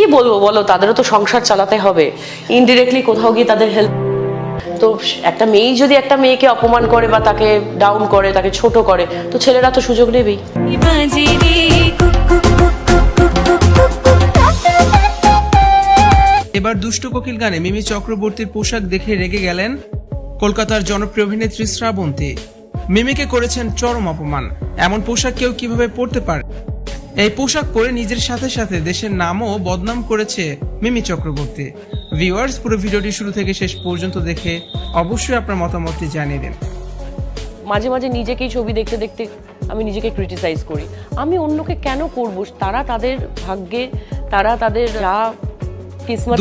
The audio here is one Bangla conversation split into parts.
কি বলব বলো? তাদেরও তো সংসার চালাতে হবে। ইনডিরেক্টলি কোথাও গিয়ে তাদের হেল্প তো একটা মেয়েই যদি একটা মেয়েকে অপমান করে বা তাকে ডাউন করে, তাকে ছোট করে, তো ছেলেরা তো সুযোগ নেবেই। এবার দুষ্ট কোকিল গানে মিমি চক্রবর্তীর পোশাক দেখে রেগে গেলেন কলকাতার জনপ্রিয় অভিনেত্রী শ্রাবন্তী। মিমিকে করেছেন চরম অপমান। এমন পোশাক কেউ কীভাবে পরতে পারে? এই পোশাক পরে নিজের সাথে সাথে দেশের নামও বদনাম করেছে মিমি চক্রবর্তী। ভিউয়ার্স পুরো ভিডিওটি শুরু থেকে শেষ পর্যন্ত দেখে অবশ্যই আপনার মতামতটি জানিয়ে দিন। মাঝে মাঝে নিজেকেই ছবি দেখতে দেখতে আমি নিজেকে ক্রিটিসাইজ করি। আমি অন্যকে কেন করব? তারা তাদের ভাগ্যে তারা তাদের যা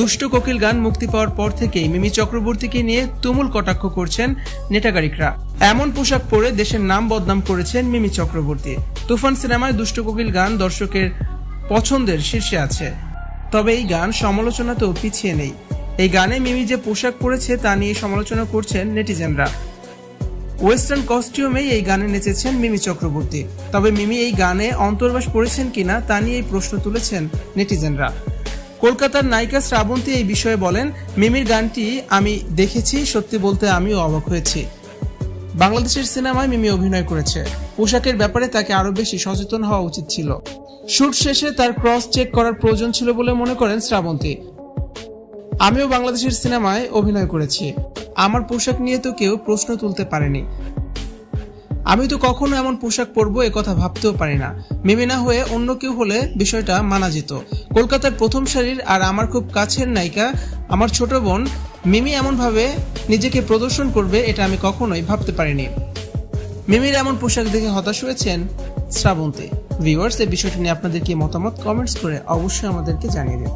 দুষ্ট কোকিল গান মুক্তি পাওয়ার পর থেকেই মিমি চক্রবর্তীকে নিয়ে তুমুল কটাক্ষ করছেন নেটাগারিকরা এমন পোশাক পরে দেশের নাম বদনাম করেছেন মিমি চক্রবর্তী। তুফান সিনেমায় দুষ্ট কোকিল গান দর্শকের পছন্দের শীর্ষে আছে। তবে এই গান সমালোচনাতেও পিছিয়ে নেই। এই গানে মিমি যে পোশাক পরেছে তা নিয়ে সমালোচনা করছেন নেটিজেনরা। ওয়েস্টার্ন কস্টিউমেই এই গানে নেচেছেন মিমি চক্রবর্তী। তবে মিমি এই গানে অন্তর্বাস পড়েছেন কিনা তা নিয়ে প্রশ্ন তুলেছেন নেটিজেনরা। কলকাতার নায়িকা শ্রাবন্তী এই বিষয়ে বলেন, মিমির গানটি আমি দেখেছি, সত্যি বলতে আমিও অবাক হয়েছি। বাংলাদেশের সিনেমায় মিমি অভিনয় করেছে। পোশাকের ব্যাপারে তাকে আরও বেশি সচেতন হওয়া উচিত ছিল। শুট শেষে তার ক্রস চেক করার প্রয়োজন ছিল বলে মনে করেন শ্রাবন্তী। আমিও বাংলাদেশের সিনেমায় অভিনয় করেছি। আমার পোশাক নিয়ে তো কেউ প্রশ্ন তুলতে পারেনি। আমি তো কখনো এমন পোশাক পরবো এ কথা ভাবতেও পারি না। মিমি না হয়ে অন্য কেউ হলে বিষয়টা মানা যেত। কলকাতার প্রথম সারির আর আমার খুব কাছের নায়িকা, আমার ছোট বোন মিমি এমনভাবে নিজেকে প্রদর্শন করবে এটা আমি কখনোই ভাবতে পারিনি। মিমির এমন পোশাক দেখে হতাশ হয়েছেন শ্রাবন্তী। ভিউয়ার্স এই বিষয়টি নিয়ে আপনাদের কি মতামত? কমেন্টস করে অবশ্যই আমাদেরকে জানিয়ে দিন।